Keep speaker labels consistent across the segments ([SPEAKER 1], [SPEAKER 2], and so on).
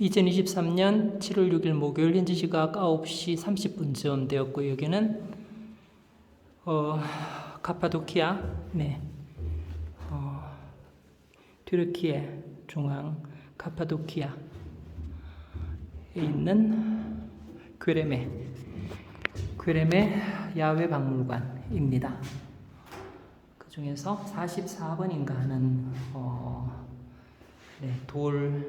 [SPEAKER 1] 2023년 7월 6일 목요일 현지 시각 9시 30분쯤 되었고 여기는 어, 카파도키아 네. 어, 튀르키예 중앙 카파도키아에 있는 괴레메 괴레메 야외 박물관입니다. 그 중에서 44번인가 하는 어, 네, 돌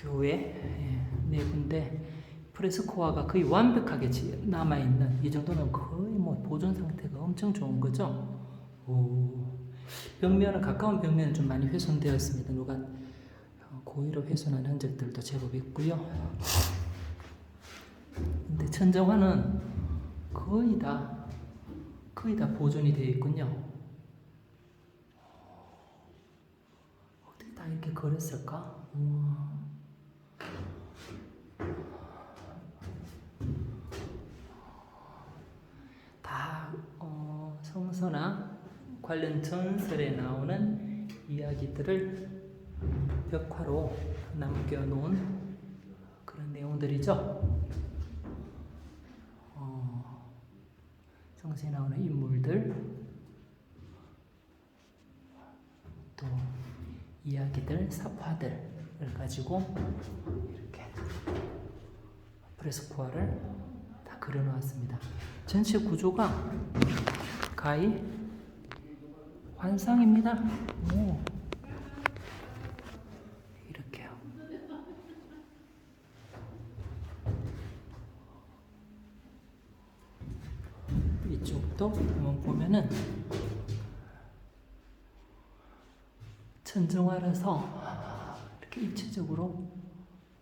[SPEAKER 1] 교회 예, 네 군데 프레스코아가 거의 완벽하게 남아 있는 이 정도는 거의 뭐 보존 상태가 엄청 좋은 거죠. 오, 벽면은 가까운 벽면은 좀 많이 훼손되었습니다. 누가 어, 고의로 훼손한 흔적들도 제법 있고요. 근데 천정화는 거의 다 거의 다 보존이 되어 있군요. 어떻게 다 이렇게 그랬을까? 우와. 서나 관련 전설에 나오는 이야기들을 벽화로 남겨놓은 그런 내용들이죠. 어, 성서에 나오는 인물들, 또 이야기들, 사파들을 가지고 이렇게 프레스코아를 다 그려놓았습니다. 전체 구조가 가히 환상입니다. 오. 이렇게요. 이쪽도 한번 보면은 천정화라서 이렇게 입체적으로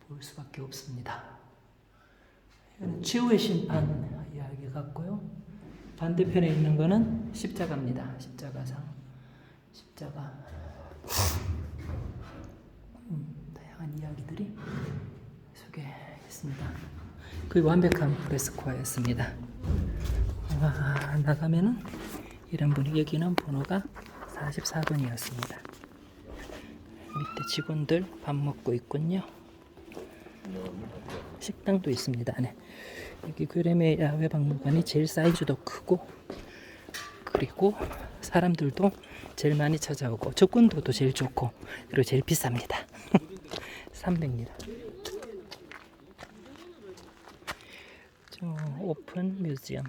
[SPEAKER 1] 볼 수밖에 없습니다. 최후의 심판 이야기 같고요. 반대편에 있는 거는 십자가입니다. 십자가상. 십자가. 음, 다양한 이야기들이 소개했습니다. 거의 완벽한 프레스코아였습니다. 와, 나가면은 이런 분이 여기는 번호가 44번이었습니다. 밑에 직원들 밥 먹고 있군요. 식당도 있습니다. 안에. 여기 그레메 야외 박물관이 제일 사이즈도 크고 그리고 사람들도 제일 많이 찾아오고 접근도도 제일 좋고 그리고 제일 비쌉니다. 300리라. 저 오픈 뮤지엄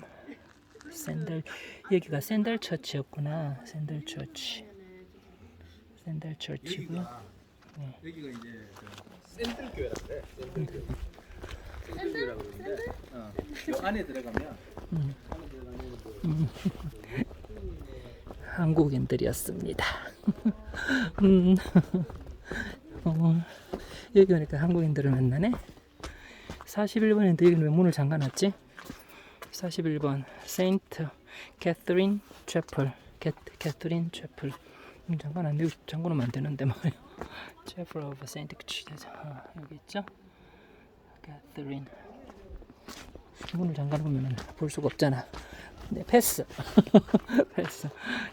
[SPEAKER 1] 샌들 여기가 샌들 처치였구나. 샌들 처치. 샌들 처치고요.
[SPEAKER 2] 여기가 이제 저 샌들 교회라 그래. 어, 요 안에 들어가면? 그
[SPEAKER 1] 한국인들이었습니다. 음, 어, 여기 오니까 한국인들을 만나네. 41번인데 여기는 왜 문을 잠가놨지? 41번 세인트 캐서린 채플 캐, 캐서린 채플 문 잠가놨네 여기 잠궈놓으면 안 되는데 말이야. 채플 오브 세인트 아, 여기 있죠? 캐서린 문을 잠가놓으면 볼 수가 없잖아 네, 패스. 패스.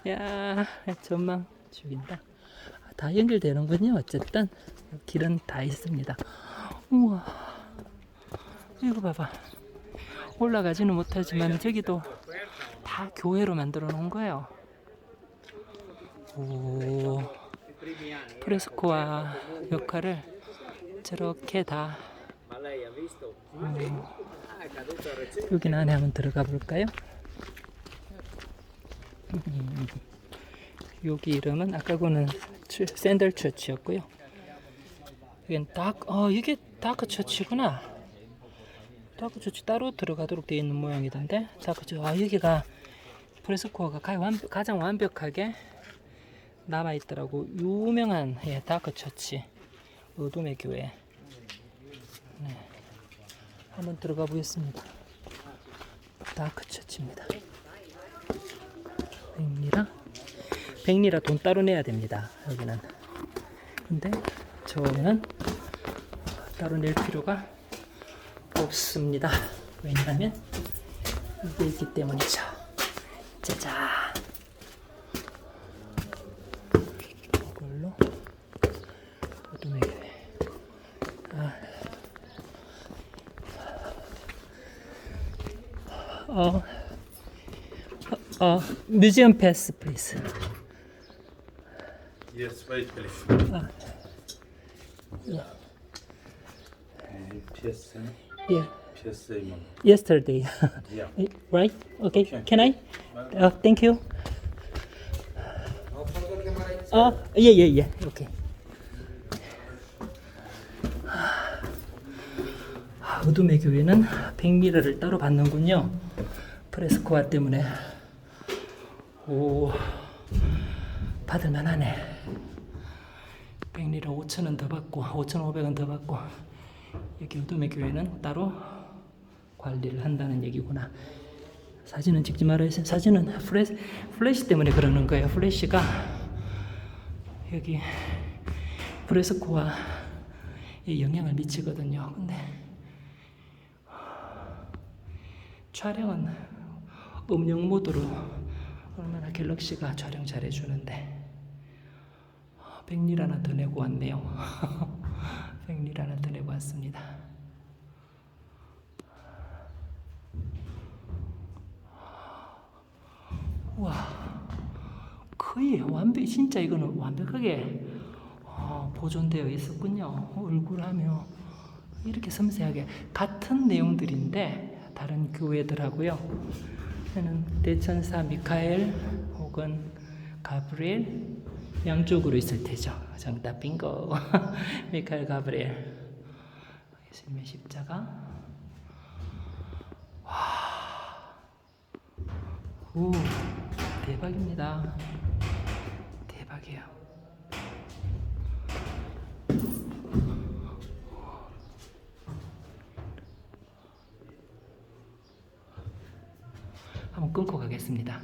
[SPEAKER 1] 야, 전망 죽인다. 아, 다 연결되는군요. 어쨌든 길은 다 있습니다. 우와, 이거 봐봐. 올라가지는 못하지만 저기도 다 교회로 만들어 놓은 거예요. 오, 프레스코와 역할을 저렇게 다. 음, 여기 안에 한번 들어가 볼까요? 음, 여기 이름은 아까 거는 치- 샌들 처치였고요. 여긴 닥, 어 이게 다크 처치구나. 다크 처치 따로 들어가도록 되어 있는 모양이던데. 다크 처치, 아 여기가 프레스코어가 가장, 완벽하게 남아 있더라고. 유명한 예, 다크 처치, 어둠의 교회. 네. 한번 들어가 보겠습니다. 다크 처치입니다. 100리라? 100리라 돈 따로 내야 됩니다. 여기는. 근데 저는 따로 낼 필요가 없습니다. 왜냐하면 이게 있기 때문이죠. 짜잔. 이걸로 어둠의 교회 어, 어, 뮤지엄 패스 플리즈.
[SPEAKER 3] Yes, wait, please.
[SPEAKER 1] Ah. Yeah.
[SPEAKER 3] PS,
[SPEAKER 1] Yeah.
[SPEAKER 3] PS 이만.
[SPEAKER 1] Yesterday.
[SPEAKER 3] Yeah.
[SPEAKER 1] right? Okay. Can I? Uh, thank you. 어, 예, 예, 예. 오케이. 아, 어둠의 교회는 백미러를 따로 받는군요. 프레스코아 때문에. 오, 받을 만 하네. 백리러 5천 원 더 받고, 5,500원 더 받고, 여기 어둠의 교회는 따로 관리를 한다는 얘기구나. 사진은 찍지 말아야 돼. 사진은 플래시, 플래시 때문에 그러는 거예요. 플래시가 여기 프레스코아에 영향을 미치거든요. 근데 촬영은 음영 모드로 얼마나 갤럭시가 촬영 잘해주는데 백릴 하나 더 내고 왔네요. 백릴 하나 더 내고 왔습니다. 와 거의 완벽 진짜 이거는 완벽하게 어, 보존되어 있었군요. 얼굴하며 이렇게 섬세하게 같은 내용들인데 다른 교회들하고요. 저는 대천사 미카엘 혹은 가브리엘 양쪽으로 있을 테죠. 정답 빙고. 미카엘 가브리엘. 예수님의 십자가. 오, 대박입니다. 대박이에요. 가겠습니다.